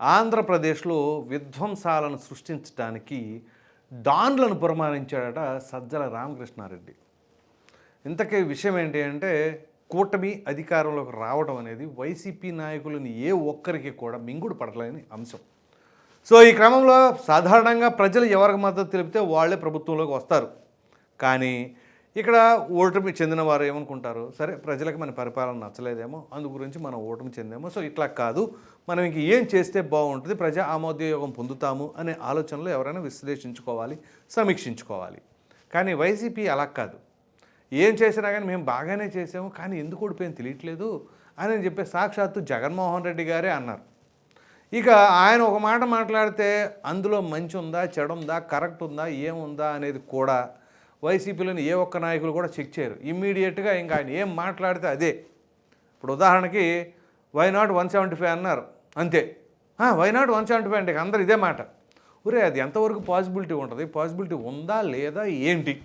ఆంధ్రప్రదేశ్లో విధ్వంసాలను సృష్టించడానికి డాన్లను పురమానించాడట సజ్జల రామకృష్ణారెడ్డి. ఇంతకీ విషయం ఏంటి అంటే కూటమి అధికారంలోకి రావడం అనేది వైసీపీ నాయకులని ఏ ఒక్కరికి కూడా మింగుడు పడలేని అంశం. సో ఈ క్రమంలో సాధారణంగా ప్రజలు ఎవరికి మద్దతు తెలిపితే వాళ్ళే ప్రభుత్వంలోకి వస్తారు. కానీ ఇక్కడ ఓటమి చెందిన వారు ఏమనుకుంటారు? సరే ప్రజలకు మన పరిపాలన నచ్చలేదేమో అందు గురించి మనం ఓటమి చెందేమో. సో ఇట్లా కాదు. మనం ఇంక ఏం చేస్తే బాగుంటుంది ప్రజా ఆమోదయోగం పొందుతాము అనే ఆలోచనలో ఎవరైనా విశ్లేషించుకోవాలి సమీక్షించుకోవాలి. కానీ వైసీపీ అలా కాదు. ఏం చేసినా కానీ మేము బాగానే చేసాము కానీ ఎందుకు ఓడిపోయింది తెలియట్లేదు అని చెప్పి సాక్షాత్తు జగన్మోహన్ రెడ్డి గారే అన్నారు. ఇక ఆయన ఒక మాట మాట్లాడితే అందులో మంచి ఉందా చెడు ఉందా కరెక్ట్ ఉందా ఏముందా అనేది కూడా వైసీపీలోని ఏ ఒక్క నాయకులు కూడా చెక్ చేయరు. ఇమ్మీడియట్గా ఇంకా ఆయన ఏం మాట్లాడితే అదే. ఇప్పుడు ఉదాహరణకి why not one seventy five అన్నారు. అంతే. Why not one seventy five అంటే అందరు ఇదే మాట. ఒరే అది ఎంతవరకు పాసిబిలిటీ ఉంటుంది? పాసిబిలిటీ ఉందా లేదా ఏంటి?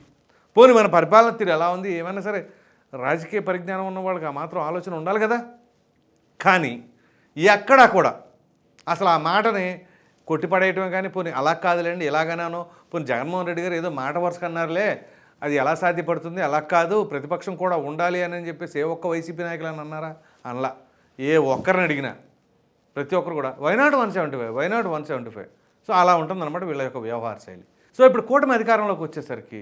పోనీ మన పరిపాలన తీరు ఎలా ఉంది? ఏమైనా సరే రాజకీయ పరిజ్ఞానం ఉన్న వాళ్ళకి ఆ మాత్రం ఆలోచన ఉండాలి కదా. కానీ ఎక్కడా కూడా అసలు ఆ మాటని కొట్టిపడేయటమే కానీ పోనీ అలా కాదులేండి ఇలాగనాను. పోనీ జగన్మోహన్ రెడ్డి గారు ఏదో మాట వరుసకన్నారులే. అది ఎలా సాధ్యపడుతుంది అలా కాదు ప్రతిపక్షం కూడా ఉండాలి అని చెప్పేసి ఏ ఒక్క వైసీపీ నాయకులు అని అన్నారా? అనలా. ఏ ఒక్కరిని అడిగినా ప్రతి ఒక్కరు కూడా why not one seventy five why not one seventy five so అలా ఉంటుందన్నమాట వీళ్ళ యొక్క వ్యవహార శైలి. సో ఇప్పుడు కూటమి అధికారంలోకి వచ్చేసరికి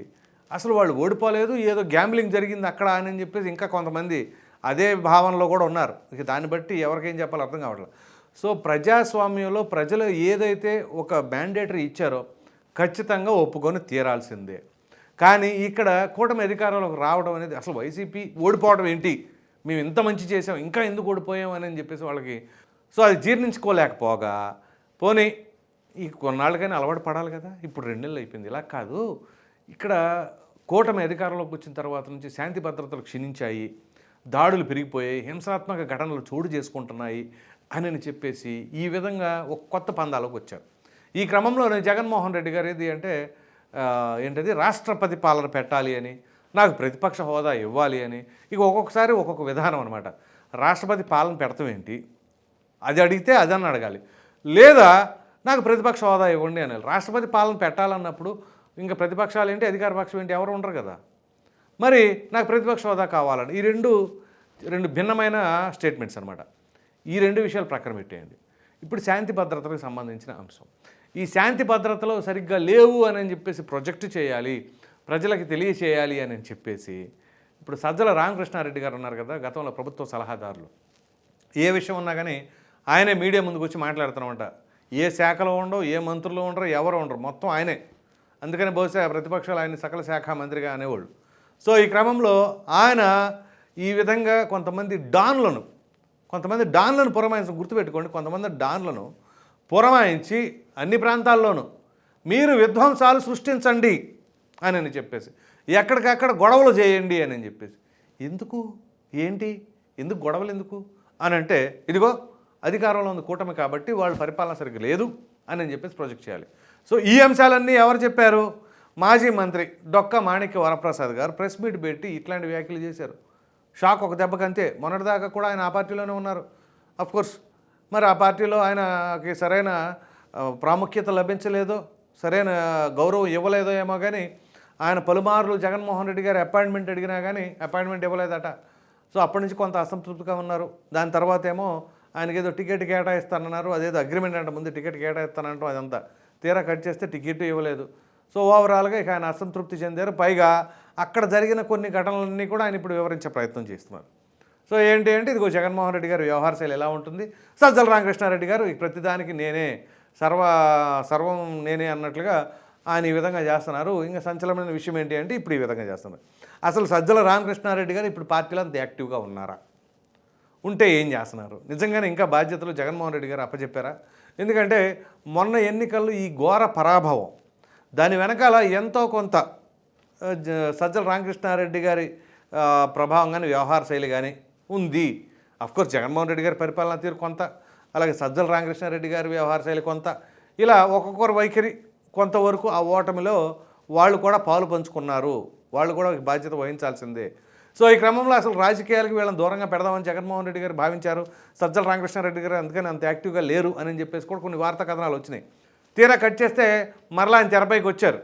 అసలు వాళ్ళు ఓడిపోలేదు ఏదో గ్యాంబ్లింగ్ జరిగింది అక్కడ అని చెప్పేసి ఇంకా కొంతమంది అదే భావనలో కూడా ఉన్నారు. ఇక దాన్ని బట్టి ఎవరికేం చెప్పాలో అర్థం కావట్లేదు. సో ప్రజాస్వామ్యంలో ప్రజలు ఏదైతే ఒక మ్యాండేటరీ ఇచ్చారో ఖచ్చితంగా ఒప్పుకొని తీరాల్సిందే. కానీ ఇక్కడ కూటమి అధికారంలోకి రావడం అనేది అసలు వైసీపీ ఓడిపోవడం ఏంటి? మేము ఇంత మంచి చేసాం ఇంకా ఎందుకు ఓడిపోయాం అని చెప్పేసి వాళ్ళకి సో అది జీర్ణించుకోలేకపోగా. పోనీ ఈ కొన్నాళ్ళకైనా అలవాటు పడాలి కదా ఇప్పుడు రెండు నెలలు అయిపోయింది ఇలా కాదు. ఇక్కడ కూటమి అధికారంలోకి వచ్చిన తర్వాత నుంచి శాంతి భద్రతలు క్షీణించాయి దాడులు పెరిగిపోయాయి హింసాత్మక ఘటనలు చోటు చేసుకుంటున్నాయి అని చెప్పేసి ఈ విధంగా ఒక కొత్త పందాలోకి వచ్చారు. ఈ క్రమంలోనే జగన్మోహన్ రెడ్డి గారు ఏది అంటే ఏంటది? రాష్ట్రపతి పాలన పెట్టాలి అని నాకు ప్రతిపక్ష హోదా ఇవ్వాలి అని ఇక ఒక్కొక్కసారి ఒక్కొక్క విధానం అనమాట రాష్ట్రపతి పాలన పెడతాం ఏంటి? అది అడిగితే అదని అడగాలి. లేదా నాకు ప్రతిపక్ష హోదా ఇవ్వండి అని రాష్ట్రపతి పాలన పెట్టాలన్నప్పుడు ఇంకా ప్రతిపక్షాలు ఏంటి అధికార పక్షం ఏంటి ఎవరు ఉండరు కదా. మరి నాకు ప్రతిపక్ష హోదా కావాలని ఈ రెండు రెండు భిన్నమైన స్టేట్మెంట్స్ అనమాట ఈ రెండు విషయాలు ప్రక్కన పెట్టేయండి. ఇప్పుడు శాంతి భద్రతలకు సంబంధించిన అంశం. ఈ శాంతి భద్రతలో సరిగ్గా లేవు అని చెప్పేసి ప్రొజెక్ట్ చేయాలి ప్రజలకి తెలియచేయాలి అని చెప్పేసి ఇప్పుడు సజ్జల రామకృష్ణారెడ్డి గారు ఉన్నారు కదా గతంలో ప్రభుత్వ సలహాదారులు. ఏ విషయం ఉన్నా కానీ ఆయనే మీడియా ముందుకు వచ్చి మాట్లాడుతున్నామంట. ఏ శాఖలో ఉండవు ఏ మంత్రులు ఉండరు ఎవరు ఉండరు మొత్తం ఆయనే. అందుకని బహుశా ప్రతిపక్షాలు ఆయన సకల శాఖ మంత్రిగా అనేవాళ్ళు. సో ఈ క్రమంలో ఆయన ఈ విధంగా కొంతమంది డాన్లను కొంతమంది డాన్లను పురమాయించి గుర్తుపెట్టుకోండి కొంతమంది డాన్లను పురమాయించి అన్ని ప్రాంతాల్లోనూ. మీరు విధ్వంసాలు సృష్టించండి అని అని చెప్పేసి ఎక్కడికక్కడ గొడవలు చేయండి అని అని చెప్పేసి ఎందుకు? ఏంటి? ఎందుకు గొడవలు ఎందుకు? అని అంటే ఇదిగో అధికారంలో ఉంది కూటమి కాబట్టి వాళ్ళ పరిపాలన సరిగ్గా లేదు అని అని చెప్పేసి ప్రొజెక్ట్ చేయాలి. సో ఈ అంశాలన్నీ ఎవరు చెప్పారు? మాజీ మంత్రి డొక్క మాణిక్య వరప్రసాద్ గారు ప్రెస్ మీట్ పెట్టి ఇట్లాంటి వ్యాఖ్యలు చేశారు. షాక్ ఒక దెబ్బకంతే మొన్నటిదాకా కూడా ఆయన ఆ పార్టీలోనే ఉన్నారు. అఫ్కోర్స్ మరి ఆ పార్టీలో ఆయనకి సరైన ప్రాముఖ్యత లభించలేదో సరైన గౌరవం ఇవ్వలేదో ఏమో కానీ ఆయన పలుమార్లు జగన్మోహన్ రెడ్డి గారు అపాయింట్మెంట్ అడిగినా కానీ అపాయింట్మెంట్ ఇవ్వలేదట. సో అప్పటి నుంచి కొంత అసంతృప్తిగా ఉన్నారు. దాని తర్వాత ఏమో ఆయనకి ఏదో టికెట్ కేటాయిస్తానన్నారు. అదేదో అగ్రిమెంట్ అంట ముందు టికెట్ కేటాయిస్తానంటాం అదంతా. తీరా కట్ చేస్తే టికెట్ ఇవ్వలేదు. సో ఓవరాల్గా ఇక ఆయన అసంతృప్తి చెందారు. పైగా అక్కడ జరిగిన కొన్ని ఘటనలన్నీ కూడా ఆయన ఇప్పుడు వివరించే ప్రయత్నం చేస్తున్నారు. సో ఏంటి అంటే ఇదిగో జగన్మోహన్ రెడ్డి గారు వ్యవహార శైలి ఎలా ఉంటుంది? సజ్జల రామకృష్ణారెడ్డి గారు ఈ ప్రతిదానికి నేనే సర్వ సర్వం నేనే అన్నట్లుగా ఆయన ఈ విధంగా చేస్తున్నారు. ఇంకా సంచలనమైన విషయం ఏంటి అంటే ఇప్పుడు ఈ విధంగా చేస్తున్నారు. అసలు సజ్జల రామకృష్ణారెడ్డి గారు ఇప్పుడు పార్టీలో అంత యాక్టివ్గా ఉన్నారా? ఉంటే ఏం చేస్తున్నారు? నిజంగానే ఇంకా బాధ్యతలు జగన్మోహన్ రెడ్డి గారు అప్పచెప్పారా? ఎందుకంటే మొన్న ఎన్నికల్లో ఈ ఘోర పరాభవం దాని వెనకాల ఎంతో కొంత జ- సజ్జల రామకృష్ణారెడ్డి గారి ప్రభావం కానీ వ్యవహార శైలి కానీ ఉంది. అఫ్కోర్స్ జగన్మోహన్ రెడ్డి గారి పరిపాలన తీరు కొంత అలాగే సజ్జల రామకృష్ణారెడ్డి గారి వ్యవహార శైలి కొంత ఇలా ఒక్కొక్కరు వైఖరి కొంతవరకు ఆ ఓటమిలో వాళ్ళు కూడా పాలు పంచుకున్నారు. వాళ్ళు కూడా బాధ్యత వహించాల్సిందే. సో ఈ క్రమంలో అసలు రాజకీయాలకు వీళ్ళని దూరంగా పెడదామని జగన్మోహన్ రెడ్డి గారు భావించారు. సజ్జల రామకృష్ణారెడ్డి గారు అందుకని అంత యాక్టివ్గా లేరు అని చెప్పేసి కూడా కొన్ని వార్తా కథనాలు వచ్చినాయి. తీరా కట్ చేస్తే మరలా ఆయన తెరపైకి వచ్చారు.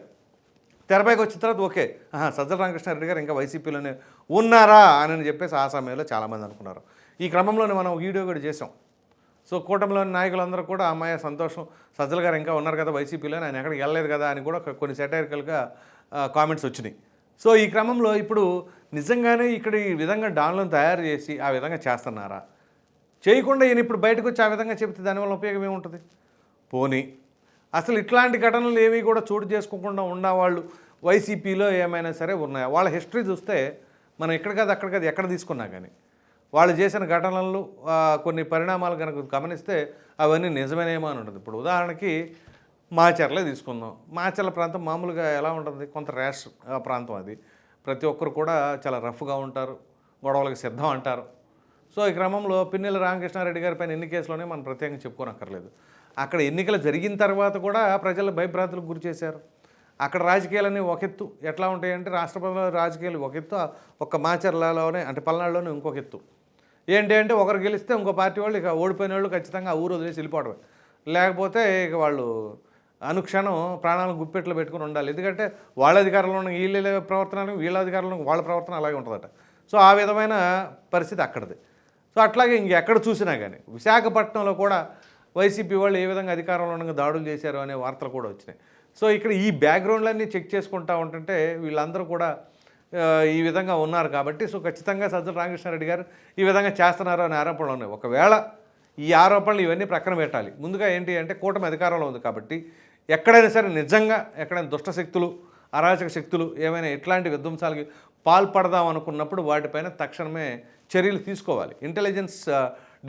తెరపైకి వచ్చిన తర్వాత ఓకే ఆహా, సజ్జల రామకృష్ణారెడ్డి గారు ఇంకా వైసీపీలోనే ఉన్నారా అని చెప్పేసి ఆ సమయంలో చాలామంది అనుకున్నారు. ఈ క్రమంలోనే మనం వీడియో కూడా చేసాం సో కూటమిలోని నాయకులందరూ కూడా అమ్మాయి సంతోషం సజ్జల గారు ఇంకా ఉన్నారు కదా వైసీపీలో ఆయన ఎక్కడికి వెళ్ళలేదు కదా అని కూడా కొన్ని సెటైరికల్గా కామెంట్స్ వచ్చినాయి. సో ఈ క్రమంలో ఇప్పుడు నిజంగానే ఇక్కడ ఈ విధంగా డాన్లను తయారు చేసి ఆ విధంగా చేస్తున్నారా? చేయకుండా ఈయన ఇప్పుడు బయటకు వచ్చి ఆ విధంగా చెప్తే దానివల్ల ఉపయోగం ఏముంటుంది? పోనీ. అసలు ఇట్లాంటి ఘటనలు ఏవి కూడా చోటు చేసుకోకుండా ఉన్నవాళ్ళు వైసీపీలో ఏమైనా సరే ఉన్నాయా? వాళ్ళ హిస్టరీ చూస్తే మనం ఎక్కడ కాదు అక్కడ కాదు ఎక్కడ తీసుకున్నా కానీ. వాళ్ళు చేసిన ఘటనలు కొన్ని పరిణామాలు కనుక గమనిస్తే అవన్నీ నిజమేనేమో అని ఉంటుంది. ఇప్పుడు ఉదాహరణకి మాచర్లే తీసుకుందాం. మాచర్ల ప్రాంతం మామూలుగా ఎలా ఉంటుంది? కొంత ర్యాష్ ప్రాంతం అది. ప్రతి ఒక్కరు కూడా చాలా రఫ్గా ఉంటారు గొడవలకు సిద్ధం అంటారు. సో ఈ క్రమంలో పిన్నెల రామకృష్ణారెడ్డి గారి పైన ఎన్ని కేసులోనే మనం ప్రత్యేకంగా చెప్పుకోనక్కర్లేదు. అక్కడ ఎన్నికలు జరిగిన తర్వాత కూడా ప్రజలు భయభ్రాంతులకు గురి చేశారు. అక్కడ రాజకీయాలన్నీ ఒక ఎత్తు. ఎట్లా ఉంటాయంటే రాష్ట్రపతిలో రాజకీయాలు ఒక ఎత్తు ఒక్క మాచర్లలోనే అంటే పల్నాడులోనే ఇంకొక ఎత్తు. ఏంటి అంటే ఒకరు గెలిస్తే ఇంకో పార్టీ వాళ్ళు ఇక ఓడిపోయిన వాళ్ళు ఖచ్చితంగా ఆ ఊరు వదిలేసి వెళ్ళిపోవడమే. లేకపోతే ఇక వాళ్ళు అనుక్షణం ప్రాణాలను గుప్పెట్లో పెట్టుకుని ఉండాలి. ఎందుకంటే వాళ్ళ అధికారంలో ఉన్న వీళ్ళ ప్రవర్తన వీళ్ళ అధికారంలో వాళ్ళ ప్రవర్తన అలాగే ఉంటుందట. సో ఆ విధమైన పరిస్థితి అక్కడిది. సో అట్లాగే ఇంకెక్కడ చూసినా కానీ విశాఖపట్నంలో కూడా వైసీపీ వాళ్ళు ఏ విధంగా అధికారంలో ఉండగా దాడులు చేశారు అనే వార్తలు కూడా వచ్చినాయి. సో ఇక్కడ ఈ బ్యాక్గ్రౌండ్లన్నీ చెక్ చేసుకుంటా ఉంటుంటే వీళ్ళందరూ కూడా ఈ విధంగా ఉన్నారు కాబట్టి సో ఖచ్చితంగా సజ్జల రామకృష్ణారెడ్డి గారు ఈ విధంగా చేస్తున్నారు అనే ఆరోపణలు ఉన్నాయి. ఒకవేళ ఈ ఆరోపణలు ఇవన్నీ ప్రక్కన పెట్టాలి. ముందుగా ఏంటి అంటే కూటమి అధికారంలో ఉంది కాబట్టి ఎక్కడైనా సరే నిజంగా ఎక్కడైనా దుష్ట శక్తులు అరాచక శక్తులు ఏమైనా ఎట్లాంటి విధ్వంసాలకి పాల్పడదాం అనుకున్నప్పుడు వాటిపైన తక్షణమే చర్యలు తీసుకోవాలి. ఇంటెలిజెన్స్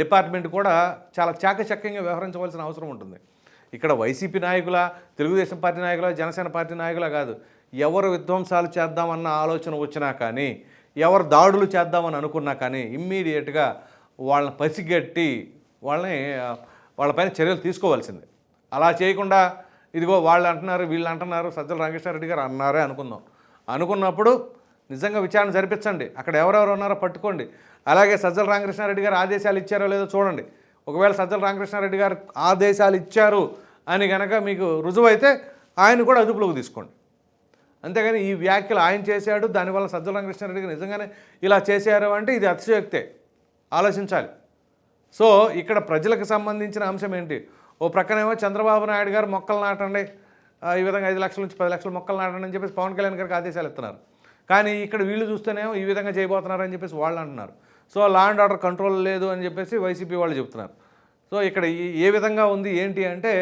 డిపార్ట్మెంట్ కూడా చాలా చాకచక్యంగా వ్యవహరించవలసిన అవసరం ఉంటుంది. ఇక్కడ వైసీపీ నాయకుల తెలుగుదేశం పార్టీ నాయకుల జనసేన పార్టీ నాయకుల కాదు. ఎవరు విధ్వంసాలు చేద్దామన్న ఆలోచన వచ్చినా కానీ ఎవరు దాడులు చేద్దామని అనుకున్నా కానీ ఇమ్మీడియట్గా వాళ్ళని పసిగట్టి వాళ్ళని వాళ్ళపైన చర్యలు తీసుకోవాల్సిందే. అలా చేయకుండా ఇదిగో వాళ్ళు అంటున్నారు వీళ్ళు అంటున్నారు సజ్జల రంగేశ్వరరెడ్డి గారు అన్నారే అనుకుందాం. అనుకున్నప్పుడు నిజంగా విచారణ జరిపించండి. అక్కడ ఎవరెవరు ఉన్నారో పట్టుకోండి. అలాగే సజ్జల రామకృష్ణారెడ్డి గారు ఆదేశాలు ఇచ్చారో లేదో చూడండి. ఒకవేళ సజ్జల రామకృష్ణారెడ్డి గారు ఆదేశాలు ఇచ్చారు అని కనుక మీకు రుజువైతే ఆయన కూడా అదుపులోకి తీసుకోండి. అంతేగాని ఈ వ్యాఖ్యలు ఆయన చేశాడు దానివల్ల సజ్జల రామకృష్ణారెడ్డి నిజంగానే ఇలా చేశారు అంటే ఇది అతిశయోక్తే. ఆలోచించాలి. సో ఇక్కడ ప్రజలకు సంబంధించిన అంశం ఏంటి? ఓ ప్రక్కనేమో చంద్రబాబు నాయుడు గారు మొక్కలు నాటండి ఈ విధంగా ఐదు లక్షల నుంచి పది లక్షలు మొక్కలు నాటండి అని చెప్పేసి పవన్ కళ్యాణ్ గారికి ఆదేశాలు ఇస్తున్నారు. కానీ ఇక్కడ వీళ్ళు చూస్తేనేమో ఈ విధంగా చేయబోతున్నారు అని చెప్పేసి వాళ్ళు అంటున్నారు. So law and order control లేదు అని చెప్పేసి వైసీపీ వాళ్ళు చెప్తున్నారు సో ఇక్కడ ఏ విధంగా ఉంది ఏంటి అంటే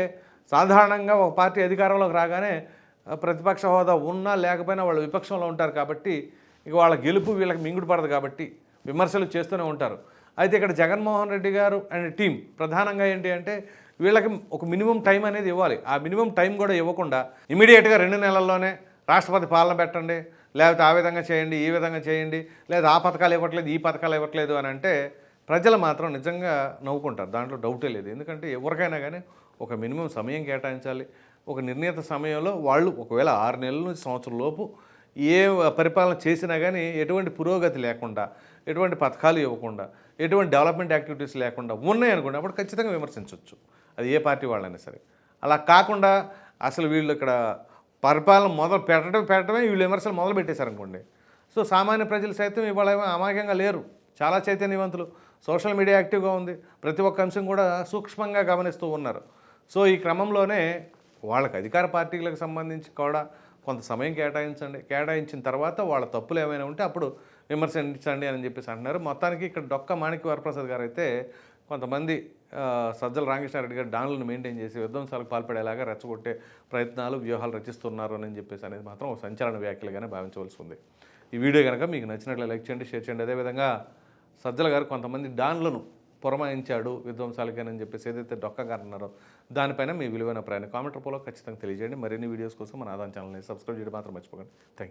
సాధారణంగా ఒక పార్టీ అధికారంలోకి రాగానే ప్రతిపక్ష హోదా ఉన్నా లేకపోయినా వాళ్ళు విపక్షంలో ఉంటారు కాబట్టి ఇక వాళ్ళ గెలుపు వీళ్ళకి మింగుడు పడదు కాబట్టి విమర్శలు చేస్తూనే ఉంటారు. అయితే ఇక్కడ జగన్మోహన్ రెడ్డి గారు అండ్ టీం ప్రధానంగా ఏంటి అంటే వీళ్ళకి ఒక మినిమం టైం అనేది ఇవ్వాలి. ఆ మినిమం టైం కూడా ఇవ్వకుండా ఇమీడియట్గా రెండు నెలల్లోనే రాష్ట్రపతి పాలన పెట్టండి లేకపోతే ఆ విధంగా చేయండి ఈ విధంగా చేయండి లేదా ఆ పథకాలు ఇవ్వట్లేదు ఈ పథకాలు ఇవ్వట్లేదు అని అంటే ప్రజలు మాత్రం నిజంగా నవ్వుకుంటారు. దాంట్లో డౌటే లేదు. ఎందుకంటే ఎవరికైనా కానీ ఒక మినిమం సమయం కేటాయించాలి. ఒక నిర్ణీత సమయంలో వాళ్ళు ఒకవేళ ఆరు నెలల నుంచి సంవత్సరం లోపు ఏ పరిపాలన చేసినా కానీ ఎటువంటి పురోగతి లేకుండా ఎటువంటి పథకాలు ఇవ్వకుండా ఎటువంటి డెవలప్మెంట్ యాక్టివిటీస్ లేకుండా ఉన్నాయి అనుకోండి అప్పుడు ఖచ్చితంగా విమర్శించవచ్చు అది ఏ పార్టీ వాళ్ళైనా సరే. అలా కాకుండా అసలు వీళ్ళు ఇక్కడ పరిపాలన మొదలు పెట్టడం పెట్టడమే వీళ్ళు విమర్శలు మొదలు పెట్టేశారనుకోండి. సో సామాన్య ప్రజలు సైతం ఇవాళ అమాయకంగా లేరు. చాలా చైతన్యవంతులు. సోషల్ మీడియా యాక్టివ్గా ఉంది. ప్రతి ఒక్క అంశం కూడా సూక్ష్మంగా గమనిస్తూ ఉన్నారు. సో ఈ క్రమంలోనే వాళ్ళకి అధికార పార్టీలకు సంబంధించి కూడా కొంత సమయం కేటాయించండి. కేటాయించిన తర్వాత వాళ్ళ తప్పులు ఏమైనా ఉంటే అప్పుడు విమర్శించండి అని చెప్పేసి అంటున్నారు. మొత్తానికి ఇక్కడ డొక్క మాణిక్య వరప్రసాద్ గారు అయితే కొంతమంది సజ్జల రామకృష్ణారెడ్డి గారు డాన్లను మెయింటైన్ చేసి విధ్వంసాలకు పాల్పడేలాగా రెచ్చగొట్టే ప్రయత్నాలు వ్యూహాలు రచిస్తున్నారు అని చెప్పేసి అనేది మాత్రం ఒక సంచలన వ్యాఖ్యలుగానే భావించవలసి ఉంది. ఈ వీడియో కనుక మీకు నచ్చినట్లు లైక్ చేయండి షేర్ చేయండి. అదేవిధంగా సజ్జల గారు కొంతమంది డాన్లను పురమాయించాడు విధ్వంసాలకేనని చెప్పేసి ఏదైతే డొక్క గారు అన్నారో దానిపైన మీ విలువైన ప్రయాణ. కామెంట్ రూపంలో ఖచ్చితంగా తెలియజేయండి. మరిన్ని వీడియోస్ కోసం మన ఆదాయం ఛానల్ని సబ్స్క్రైబ్ చేయడం మాత్రం మర్చిపోకండి. థ్యాంక్